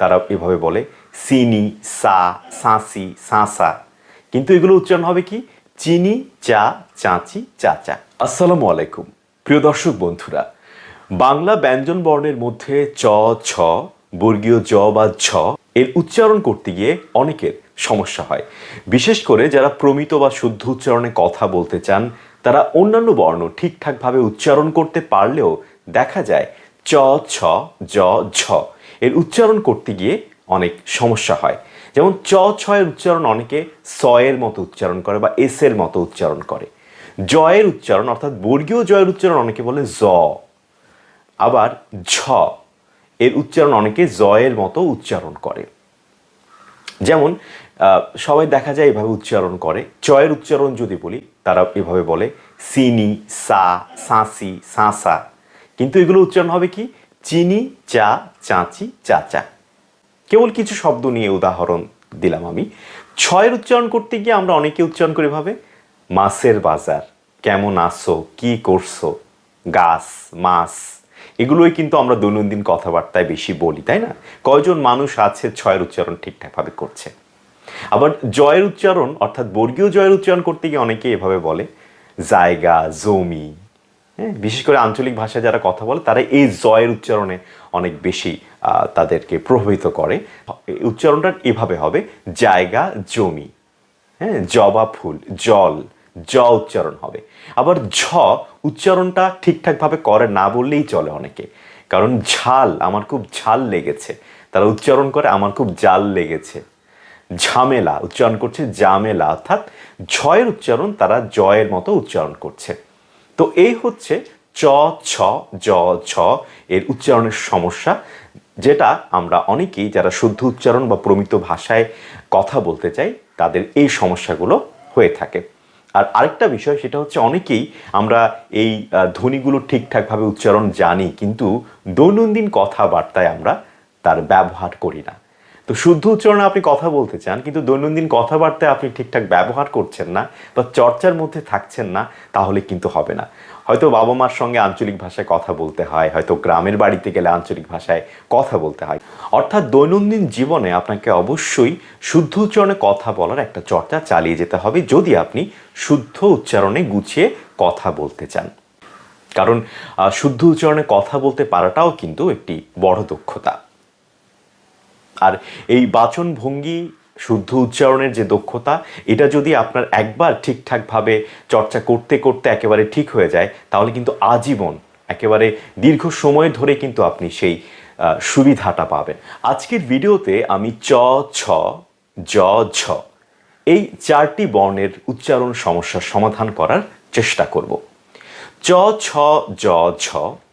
তারা এভাবে বলে সিনি সা সাঁসি সাঁসা কিন্তু এগুলো উচ্চারণ হবে কি? চিনি, চা, চাঁচি, চাচা। আসসালামু আলাইকুম। প্রিয় দর্শক বন্ধুরা, বাংলা ব্যঞ্জন বর্ণের মধ্যে চ, ছ, বর্গীয় জ বা ঝ, এর উচ্চারণ করতে গিয়ে অনেকের সমস্যা হয়। বিশেষ করে যারা প্রমিত বা শুদ্ধ উচ্চারণে কথা বলতে চান, তারা অন্যান্য বর্ণ ঠিকঠাকভাবে উচ্চারণ করতে পারলেও দেখা যায় চ, ছ, জ, ঝ। এর উচ্চারণ করতে গিয়ে অনেক সমস্যা হয়। যেমন চ, ছ এর উচ্চারণ অনেকে স এর মতো উচ্চারণ করে বা এস এর মতো উচ্চারণ করে। জয়ের উচ্চারণ অর্থাৎ বর্গীয় জয়ের উচ্চারণ অনেকে বলে জ। আবার ঝ, এর উচ্চারণ অনেকে জয়ের মতো উচ্চারণ করে। যেমন সবাই দেখা যায় এভাবে উচ্চারণ করে। চয়ের উচ্চারণ যদি বলি, তারা এভাবে বলে, সিনি, সা, সাঁসি, সাঁসা। কিন্তু এগুলো উচ্চারণ হবে কি? চিনি, চা, চাঁচি, চাচা। কেবল কিছু শব্দ নিয়ে উদাহরণ দিলাম আমি। ছয়ের উচ্চারণ করতে গিয়ে আমরা অনেকে উচ্চারণ করি ভাবে, মাছের বাজার, কেমন আসো কি করছ, গাছ, মাছ? এগুলোই কিন্তু আমরা দৈনন্দিন কথাবার্তায় বেশি বলি, তাই না? কয়জন মানুষ আছে ছয়ের উচ্চারণ ঠিকঠাকভাবে করছে? আবার জয়ের উচ্চারণ, অর্থাৎ বর্গীয় জয়ের উচ্চারণ করতে গিয়ে অনেকে এভাবে বলে, জায়গা, জমি বিশেষ করে আঞ্চলিক ভাষায় যারা কথা বলে, তারা এই জয়ের উচ্চারণে অনেক বেশি তাদেরকে প্রভাবিত করে। উচ্চারণটা এভাবে হবে, জায়গা, জমি হ্যাঁ জবা ফুল, জল, জ উচ্চারণ হবে। আবার ঝ, উচ্চারণটা ঠিকঠাকভাবে করে না বললেই চলে অনেকে। কারণ ঝাল, আমার খুব ঝাল লেগেছে। তারা উচ্চারণ করে, আমার খুব জাল লেগেছে। ঝামেলা, উচ্চারণ করছে জামেলা অর্থাৎ ঝয়ের উচ্চারণ তারা জয়ের মতো উচ্চারণ করছে। তো এই হচ্ছে চ, ছ, জ ছ এর উচ্চারণের সমস্যা, যেটা আমরা অনেকেই যারা শুদ্ধ উচ্চারণ বা প্রমিত ভাষায় কথা বলতে চাই, তাদের এই সমস্যাগুলো হয়ে থাকে। আর আরেকটা বিষয় সেটা হচ্ছে অনেকেই আমরা এই ধ্বনিগুলো ঠিকঠাকভাবে উচ্চারণ জানি, কিন্তু দৈনন্দিন কথাবার্তায় আমরা তার ব্যবহার করি না। তো শুদ্ধ উচ্চারণে আপনি কথা বলতে চান, কিন্তু দৈনন্দিন কথাবার্তায় আপনি ঠিকঠাক ব্যবহার করছেন না বা চর্চার মধ্যে থাকছেন না, তাহলে কিন্তু হবে না। হয়তো বাবা মার সঙ্গে আঞ্চলিক ভাষায় কথা বলতে হয়, হয়তো গ্রামের বাড়িতে গেলে আঞ্চলিক ভাষায় কথা বলতে হয়। অর্থাৎ দৈনন্দিন জীবনে আপনাকে অবশ্যই শুদ্ধ উচ্চারণে কথা বলার একটা চর্চা চালিয়ে যেতে হবে, যদি আপনি শুদ্ধ উচ্চারণে গুছিয়ে কথা বলতে চান। কারণ শুদ্ধ উচ্চারণে কথা বলতে পারাটাও কিন্তু একটি বড় দক্ষতা। আর এই বাচন ভঙ্গি শুদ্ধ উচ্চারণের যে দক্ষতা, এটা যদি আপনার একবার ঠিকঠাকভাবে চর্চা করতে করতে একেবারে ঠিক হয়ে যায়, তাহলে কিন্তু আজীবন একেবারে দীর্ঘ সময় ধরে কিন্তু আপনি সেই সুবিধাটা পাবেন। আজকের ভিডিওতে আমি চ, ছ, জ, ঝ এই চারটি বর্ণের উচ্চারণ সমস্যার সমাধান করার চেষ্টা করব। চ, ছ, জ, ঝ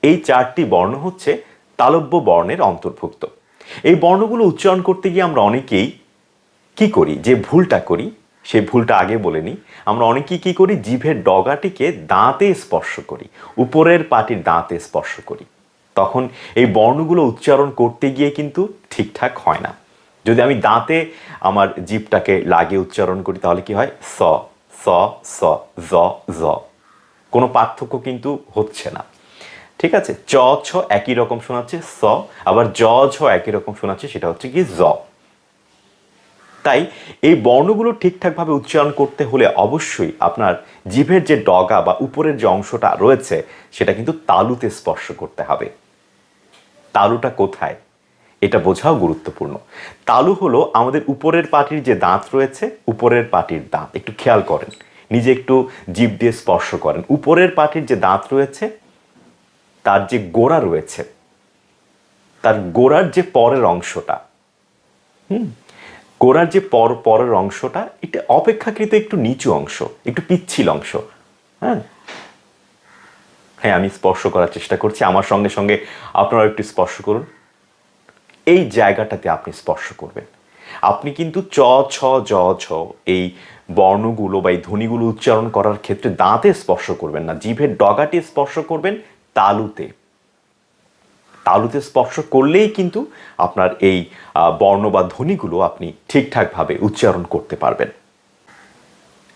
এই চারটি বর্ণ হচ্ছে তালব্য বর্ণের অন্তর্ভুক্ত। এই বর্ণগুলো উচ্চারণ করতে গিয়ে আমরা অনেকেই কি করি? যে ভুলটা করি সেই ভুলটা আগে বলে নিই। আমরা অনেকেই কি করি? জিভের ডগাটিকে দাঁতে স্পর্শ করি, উপরের পাটির দাঁতে স্পর্শ করি। তখন এই বর্ণগুলো উচ্চারণ করতে গিয়ে কিন্তু ঠিকঠাক হয় না। যদি আমি দাঁতে আমার জিভটাকে লাগিয়ে উচ্চারণ করি, তাহলে কি হয়? স স স, জ জ। কোনো পার্থক্য কিন্তু হচ্ছে না। ঠিক আছে? চ ছ একই রকম শোনাচ্ছে, স, আবার জ ছ একই রকম শোনাচ্ছে, সেটা হচ্ছে কি জ। তাই এই বর্ণগুলো ঠিকঠাকভাবে উচ্চারণ করতে হলে অবশ্যই আপনার জিভের যে ডগা বা উপরের যে অংশটা রয়েছে, সেটা কিন্তু তালুতে স্পর্শ করতে হবে। তালুটা কোথায়? এটা বোঝাও গুরুত্বপূর্ণ। তালু হলো আমাদের উপরের পাটির যে দাঁত রয়েছে, উপরের পাটির দাঁত। একটু খেয়াল করেন। নিজে একটু জিভ দিয়ে স্পর্শ করেন। উপরের পাটির যে দাঁত রয়েছে তার যে গোড়া রয়েছে, তার গোড়ার যে পরের অংশটা, হুম? গোড়ার যে পর, পরের অংশটা, এটা অপেক্ষাকৃত একটু নিচু অংশ, একটু পিচ্ছিল অংশ হ্যাঁ? হ্যাঁ আমি স্পর্শ করার চেষ্টা করছি। আমার সঙ্গে সঙ্গে আপনারা একটু স্পর্শ করুন। এই জায়গাটাতে আপনি স্পর্শ করবেন। আপনি কিন্তু চ, ছ, জ ছ এই বর্ণগুলো বা এই ধ্বনিগুলো উচ্চারণ করার ক্ষেত্রে দাঁতে স্পর্শ করবেন না। জিভের ডগাটি স্পর্শ করবেন তালুতে। তালুতে স্পর্শ করলেই কিন্তু আপনার এই বর্ণ বা ধ্বনিগুলো আপনি ঠিকঠাকভাবে উচ্চারণ করতে পারবেন।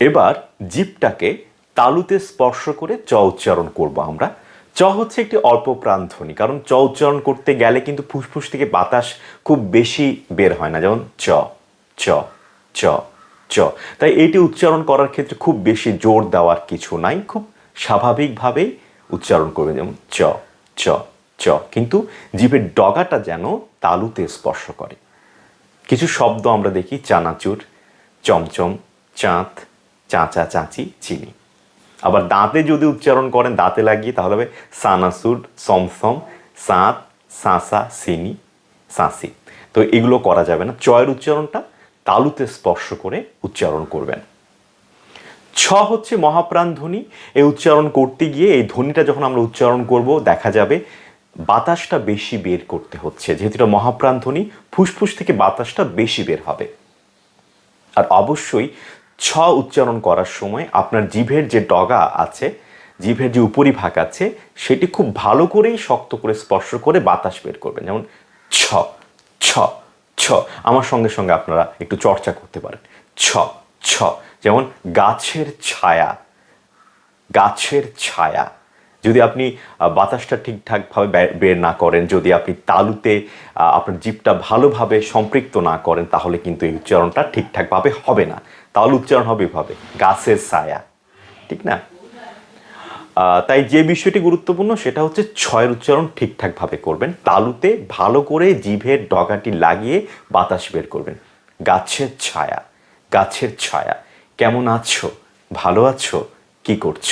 এবার জিভটাকে তালুতে স্পর্শ করে চ উচ্চারণ করব আমরা। চ হচ্ছে একটি অল্প প্রাণ ধ্বনি, কারণ চ উচ্চারণ করতে গেলে কিন্তু ফুসফুস থেকে বাতাস খুব বেশি বের হয় না। যেমন চ চ চ চ। তাই এটি উচ্চারণ করার ক্ষেত্রে খুব বেশি জোর দেওয়ার কিছু নাই, খুব স্বাভাবিকভাবেই উচ্চারণ করবেন যেমন চ চ চ। কিন্তু জিভের ডগাটা যেন তালুতে স্পর্শ করে। কিছু শব্দ আমরা দেখি, চানাচুর, চমচম চাঁত চাঁচা, চাঁচি, চিনি। আবার দাঁতে যদি উচ্চারণ করেন, দাঁতে লাগিয়ে, তাহলে হবে সানাসুর, সমসম, সাঁত, সাঁসা, সিনি, সাঁসি। তো এগুলো করা যাবে না। চয়ের উচ্চারণটা তালুতে স্পর্শ করে উচ্চারণ করবেন। ছ হচ্ছে মহাপ্রাণ ধ্বনি। এই উচ্চারণ করতে গিয়ে এই ধ্বনিটা যখন আমরা উচ্চারণ করব, দেখা যাবে বাতাসটা বেশি বের করতে হচ্ছে। যেহেতু এটা মহাপ্রাণ ধ্বনি, ফুসফুস থেকে বাতাসটা বেশি বের হবে। আর অবশ্যই ছ উচ্চারণ করার সময় আপনার জিভের যে ডগা আছে, জিভের যে উপরিভাগ আছে, সেটি খুব ভালো করেই শক্ত করে স্পর্শ করে বাতাস বের করবেন। যেমন ছ ছ ছ। আমার সঙ্গে সঙ্গে আপনারা একটু চর্চা করতে পারেন। ছ ছ। যেমন গাছের ছায়া গাছের ছায়া। যদি আপনি বাতাসটা ঠিকঠাকভাবে বের না করেন, যদি আপনি তালুতে আপনার জিভটা ভালোভাবে সম্পৃক্ত না করেন, তাহলে কিন্তু এই উচ্চারণটা ঠিকঠাকভাবে হবে না। তাহলে উচ্চারণ হবে এভাবে, গাছের ছায়া। ঠিক না? তাই যে বিষয়টি গুরুত্বপূর্ণ, সেটা হচ্ছে ছয়ের উচ্চারণ ঠিকঠাকভাবে করবেন। তালুতে ভালো করে জিভের ডগাটি লাগিয়ে বাতাস বের করবেন। গাছের ছায়া গাছের ছায়া। কেমন আছো? ভালো আছো? কি করছ?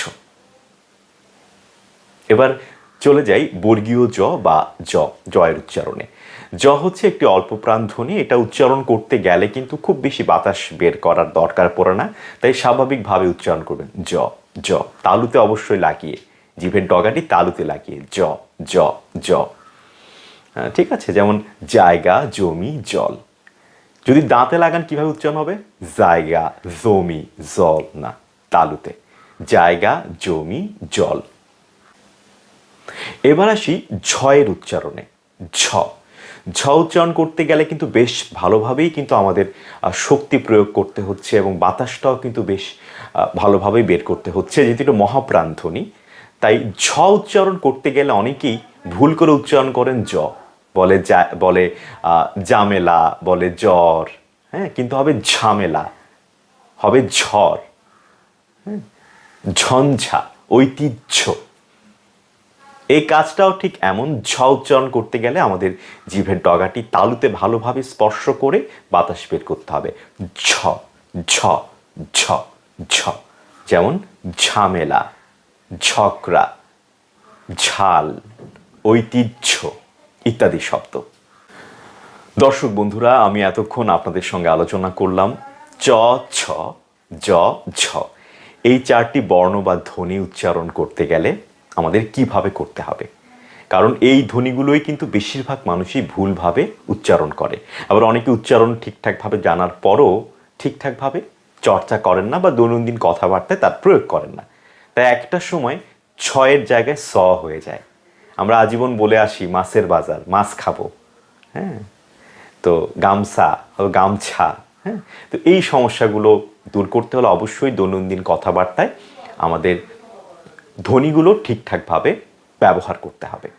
এবার চলে যাই বর্গীয় জ বা জ, জয়ের উচ্চারণে। জ হচ্ছে একটি অল্প প্রাণ ধ্বনি, এটা উচ্চারণ করতে গেলে কিন্তু খুব বেশি বাতাস বের করার দরকার পড়ে না, তাই স্বাভাবিকভাবে উচ্চারণ করবেন জ জ, তালুতে অবশ্যই লাগিয়ে, জিভের ডগাটি তালুতে লাগিয়ে, জ জ জ। ঠিক আছে? যেমন জায়গা, জমি, জল। যদি দাঁতে লাগান কীভাবে উচ্চারণ হবে? জায়গা, জমি, জল, না, তালুতে। জায়গা, জমি, জল। এবার আসি ঝয়ের উচ্চারণে। ঝ। ঝ উচ্চারণ করতে গেলে কিন্তু বেশ ভালোভাবেই কিন্তু আমাদের শক্তি প্রয়োগ করতে হচ্ছে এবং বাতাসটাও কিন্তু বেশ ভালোভাবেই বের করতে হচ্ছে। যেহেতু এটা মহাপ্রাণ ধ্বনি তাই ঝ উচ্চারণ করতে গেলে অনেকেই ভুল করে উচ্চারণ করেন জ। বলে বলে জামেলা বলে জ্বর হ্যাঁ কিন্তু হবে ঝামেলা, হবে ঝড় হ্যাঁ? ঝঞ্ঝা, ঐতিহ্য এই কাজটাও ঠিক এমন ঝ উচ্চারণ করতে গেলে আমাদের জিভের ডগাটি তালুতে ভালোভাবে স্পর্শ করে বাতাস বের করতে হবে ঝ ঝ ঝ ঝ, যেমন ঝামেলা ঝকরা ঝাল, ঐতিহ্য ইত্যাদি শব্দ। দর্শক বন্ধুরা, আমি এতক্ষণ আপনাদের সঙ্গে আলোচনা করলাম চ, ছ, জ, ঝ। এই চারটি বর্ণ বা ধ্বনি উচ্চারণ করতে গেলে আমাদের কীভাবে করতে হবে? কারণ এই ধ্বনিগুলোই কিন্তু বেশিরভাগ মানুষই ভুলভাবে উচ্চারণ করে। আবার অনেকে উচ্চারণ ঠিকঠাকভাবে জানার পরও ঠিকঠাকভাবে চর্চা করেন না বা দৈনন্দিন কথাবার্তায় তার প্রয়োগ করেন না। তাই একটা সময় ছয়ের জায়গায় স হয়ে যায়। আমরা আজীবন বলে আসি, মাছের বাজার, মাছ খাব। হ্যাঁ? তো গামছা গামছা হ্যাঁ? তো এই সমস্যাগুলো দূর করতে হলে অবশ্যই দৈনন্দিন কথাবার্তায় আমাদের ধ্বনিগুলো ঠিকঠাকভাবে ব্যবহার করতে হবে।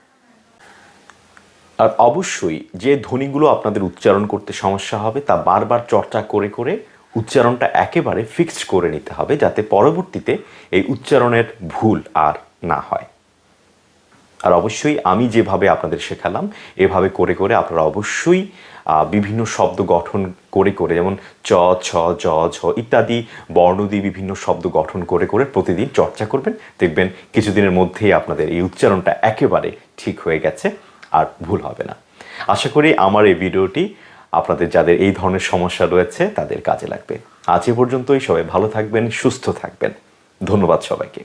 আর অবশ্যই যে ধ্বনিগুলো আপনাদের উচ্চারণ করতে সমস্যা হবে, তা বারবার চর্চা করে করে উচ্চারণটা একেবারে ফিক্সড করে নিতে হবে, যাতে পরবর্তীতে এই উচ্চারণের ভুল আর না হয়। আর অবশ্যই আমি যেভাবে আপনাদের শেখালাম, এভাবে করে করে আপনারা অবশ্যই বিভিন্ন শব্দ গঠন করে করে, যেমন চ, ছ, জ, ঝ ইত্যাদি বর্ণ দিয়ে বিভিন্ন শব্দ গঠন করে করে প্রতিদিন চর্চা করবেন। দেখবেন কিছুদিনের মধ্যেই আপনাদের এই উচ্চারণটা একেবারে ঠিক হয়ে গেছে, আর ভুল হবে না। আশা করি আমার এই ভিডিওটি আপনাদের যাদের এই ধরনের সমস্যা রয়েছে, তাদের কাজে লাগবে। আজ এ পর্যন্তই। সবাই ভালো থাকবেন, সুস্থ থাকবেন। ধন্যবাদ সবাইকে।